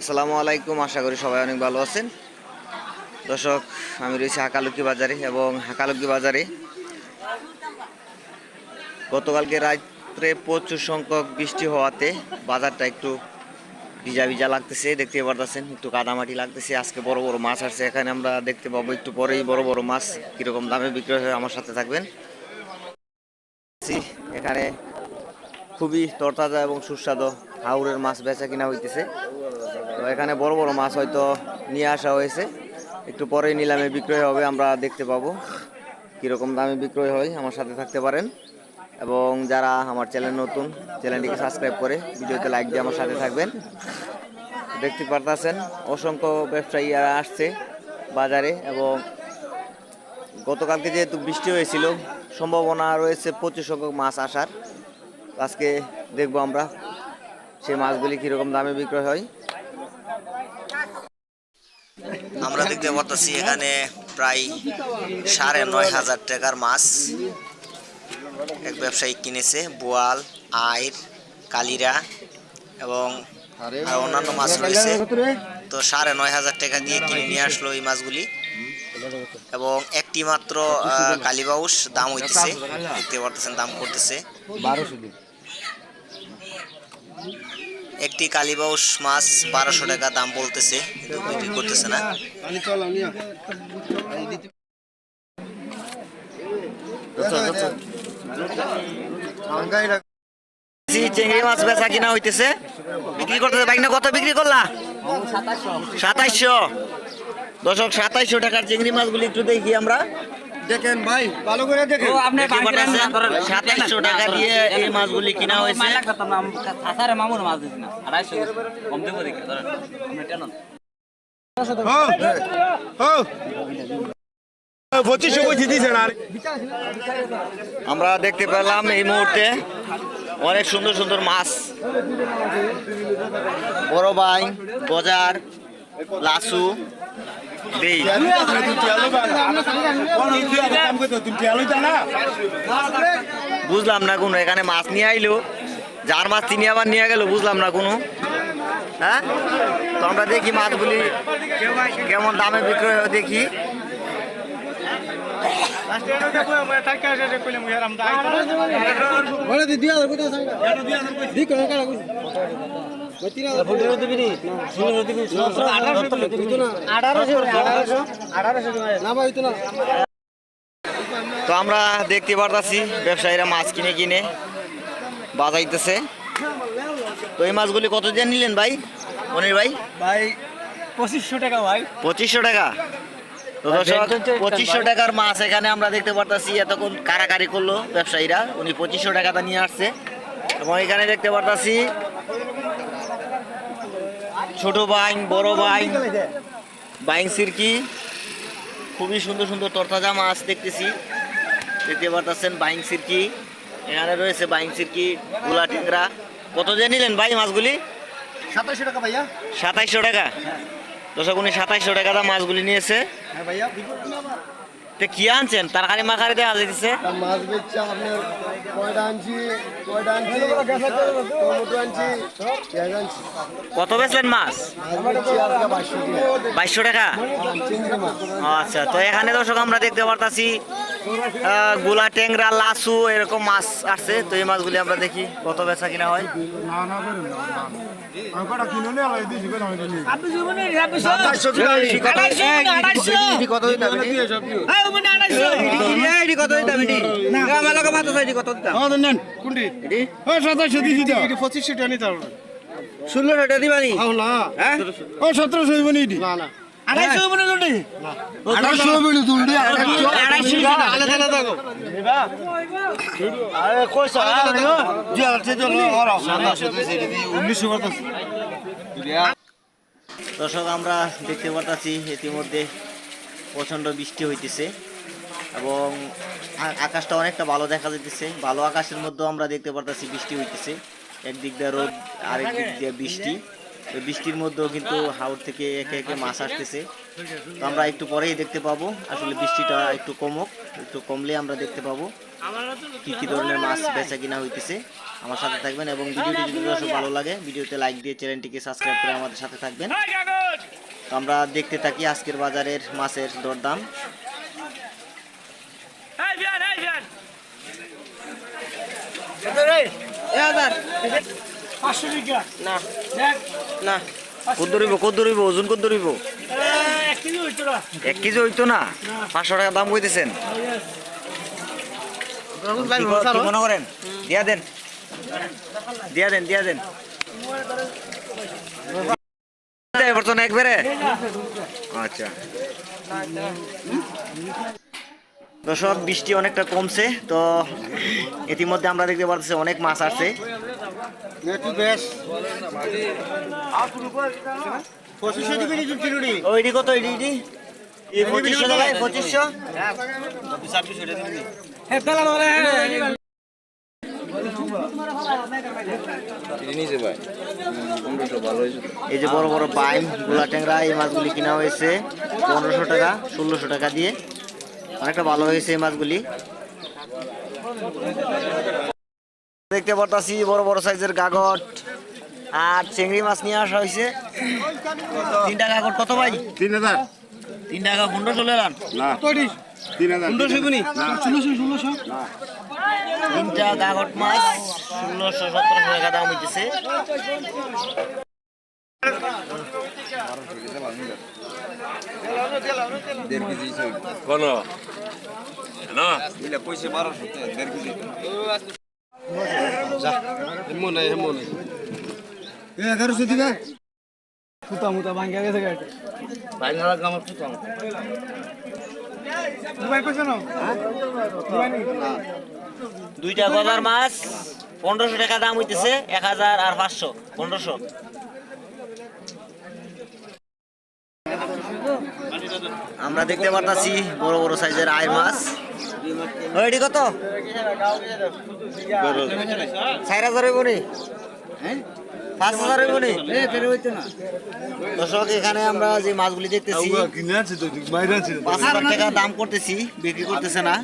আসসালামু আলাইকুম, আশা করি সবাই অনেক ভালো আছেন। দর্শক, আমি রয়েছি হাকালুকি বাজারে এবং হাকালুকি বাজারে গতকালকে রাত্রে প্রচুর সংখ্যক বৃষ্টি হওয়াতে বাজারটা একটু ভিজা ভিজা লাগতেছে, দেখতে পারতেছেন, একটু কাদামাটি লাগতেছে। আজকে বড় বড় মাছ আসছে, এখানে আমরা দেখতে পাবো একটু পরেই বড় বড় মাছ কীরকম দামে বিক্রয় হয়, আমার সাথে থাকবেন। এখানে খুবই তরতাজা এবং সুস্বাদু হাওড়ের মাছ বেচা কিনা হইতেছে। তো এখানে বড় বড় মাছ হয়তো নিয়ে আসা হয়েছে। একটু পরে নিলামে বিক্রয় হবে, আমরা দেখতে পাবো কীরকম দামে বিক্রয় হয়, আমার সাথে থাকতে পারেন। এবং যারা আমার চ্যানেল নতুন, চ্যানেলটিকে সাবস্ক্রাইব করে ভিডিওতে লাইক দিয়ে আমার সাথে থাকবেন। দেখতে পারতেছেন, অসংখ্য ব্যবসায়ী ব্যবসায়ীরা আসছে বাজারে এবং গতকালকে যেহেতু বৃষ্টি হয়েছিল, সম্ভাবনা রয়েছে প্রচুর সংখ্যক মাছ আসার। আজকে দেখব আমরা, সেই মাছগুলি কীরকম দামে বিক্রয় হয়। আমরা দেখতে পাচ্ছি এখানে প্রায় সাড়ে নয় হাজার টাকার মাছ এক ব্যবসায়ী কিনেছে, বোয়াল, আইর, কালিরা এবং আর অন্যান্য মাছ রয়েছে। তো সাড়ে নয় হাজার টাকা দিয়ে কিনে নিয়ে আসলো এই মাছগুলি। এবং একটি মাত্র কালীবাউস দাম হইতেছে। দেখতে পারতেছেন দাম করতেছে। একটি কালীবাউস মাছ বারোশো টাকা দাম বলতেছে, কিন্তু বিক্রি করতেছে না। চিংড়ি মাছ বেচা হইতেছে। বিক্রি করতেছে না কত বিক্রি করলা? সাতাইশশো। দশক সাতাইশশো টাকার চিংড়ি মাছগুলি একটু দেখি আমরা। দেখেন ভাই ভালো করে দেখেন। টাকা দিয়ে এই মাছগুলি কিনা হয়েছে। মামুর মাছ দিস না। আড়াইশো কম দেবো দেখে ধরেন। আপনি টেনন। আমরা দেখতে পেলাম এই মুহূর্তে অনেক সুন্দর সুন্দর মাছ। বড় বাই গজার লাসু। দেই। বুঝলাম না কোনো এখানে মাছ নিয়ে আইলো যার মাছ তিনি আবার নিয়ে গেল বুঝলাম না কোনো। হ্যাঁ? তো আমরা দেখি মাছগুলি কেমন দামে বিক্রয় হয় দেখি। বলে তো আমরা দেখতে পারতাছি ব্যবসায়ীরা মাছ কিনে কিনে বাজাইতেছে। তো এই মাছগুলি কত দিয়ে নিলেন ভাই? মনির ভাই? ভাই পঁচিশশো টাকা ভাই। পঁচিশশো টাকা? পঁচিশশো টাকার মাছ এখানে আমরা দেখতে পারতাছি এতক্ষণ কারাকারি করল ব্যবসায়ীরা। উনি পঁচিশশো টাকাটা নিয়ে আসছে। এবং এখানে দেখতে পারতাছি ছোট বাইং বড় বাইং। বাইং সিরকি। খুবই সুন্দর সুন্দর তরতাজা মাছ দেখতেছি। দেখতে পারতেছেন বাইং সিরকি। এখানে রয়েছে বাইং সিরকি গুলা টেংরা। কত যে নিলেন ভাই মাছগুলি? সাতাশশো টাকা ভাইয়া। সাতাইশশো টাকা? দর্শক উনি সাতাইশশো টাকা দাম মাছগুলি নিয়েছে। হ্যাঁ ভাইয়া তো কি আনছেন? তরকারি মাখারি দেওয়া যেতেছে মাছ বেচছে আপনার কয়টা আনছি? কয়টা আনছি? টমেটো আনছি পেঁয়াজ আনছি। কত বেচলেন মাছ? বাইশশো টাকা। আচ্ছা তো এখানে দর্শক আমরা দেখতে পারতাছি গুলা ট্যাংরা লাসু এরকম মাছ আসছে। তো এই মাছগুলি আমরা দেখি কত বেচা কিনা হয়। পঁচিশশো টাকা নিতে হবে ষোলোশো টাকা দিবানি হ্যাঁ ও সতেরোশো দিবানি না না আড়াইশো করলি আঠারোশো হইব আড়াইশো আলাদা আলাদা আরে কইছ জি আছে চলো ওরা উনিশশো কত দর্শক আমরা দেখতে পাচ্ছি ইতিমধ্যে প্রচণ্ড বৃষ্টি হইতেছে এবং আকাশটা অনেকটা ভালো দেখা যাইতেছে। ভালো আকাশের মধ্যেও আমরা দেখতে পারতেছি বৃষ্টি হইতেছে। একদিক দিয়ে রোদ আরেক দিক দিয়ে বৃষ্টি। বৃষ্টির মধ্যেও কিন্তু হাওর থেকে একে একে মাছ আসতেছে। তো আমরা একটু পরেই দেখতে পাবো। আসলে বৃষ্টিটা একটু কমুক একটু কমলে আমরা দেখতে পাবো কি কি ধরনের মাছ বেচা কিনা হইতেছে। আমার সাথে থাকবেন এবং ভিডিওটি যদি দর্শক ভালো লাগে ভিডিওতে লাইক দিয়ে চ্যানেলটিকে সাবস্ক্রাইব করে আমাদের সাথে থাকবেন। তো আমরা দেখতে থাকি আজকের বাজারের মাছের দরদাম। না। কত ধরিব কত ওজন কত এক কেজি হইতো না। পাঁচশো টাকা দাম কইতেছেন। কি ক- কি মনে করেন? দিয়া দেন। দিয়া দেন দিয়া দেন। এবার একবারে আচ্ছা। দর্শক বৃষ্টি অনেকটা কমছে তো ইতিমধ্যে আমরা দেখতে পাচ্ছি অনেক মাছ আসছে। ওইটি কত এটি এটি এই পঁচিশশো টাকায় পঁচিশশো? এই যে বড় বড় বাইম গোলা ট্যাংরা এই মাছগুলি কিনা হয়েছে পনেরোশো টাকা ষোলোশো টাকা দিয়ে। অনেকটা ভালো হয়েছে এই মাছগুলি। দেখতে পারতাছি বড় বড় সাইজের গাগট আর চিংড়ি মাছ নিয়ে আসা হয়েছে। তিনটা গাগট কত ভাই? তিন হাজার। তিন টাকা পনেরো চলে এলাম। না তিন হাজার। তিনটা গাগট মাছ ষোলোশো সতেরোশো টাকা দাম হইতেছে। কোন? না। দুইটা গজার মাছ, পনেরোশো টাকা দাম হইতেছে, এক হাজার আর পাঁচশো, পনেরোশো। আমরা দেখতে পারতাছি বড় বড় সাইজের আয় মাছ। ওইটি কত? চার হাজার হইব নি? পাঁচ হাজার হইব নি? দর্শক এখানে আমরা যে মাছগুলি দেখতেছি কিনে আছে তো মাইরা আছে। পাঁচ হাজার টাকা দাম করতেছি বিক্রি করতেছে না।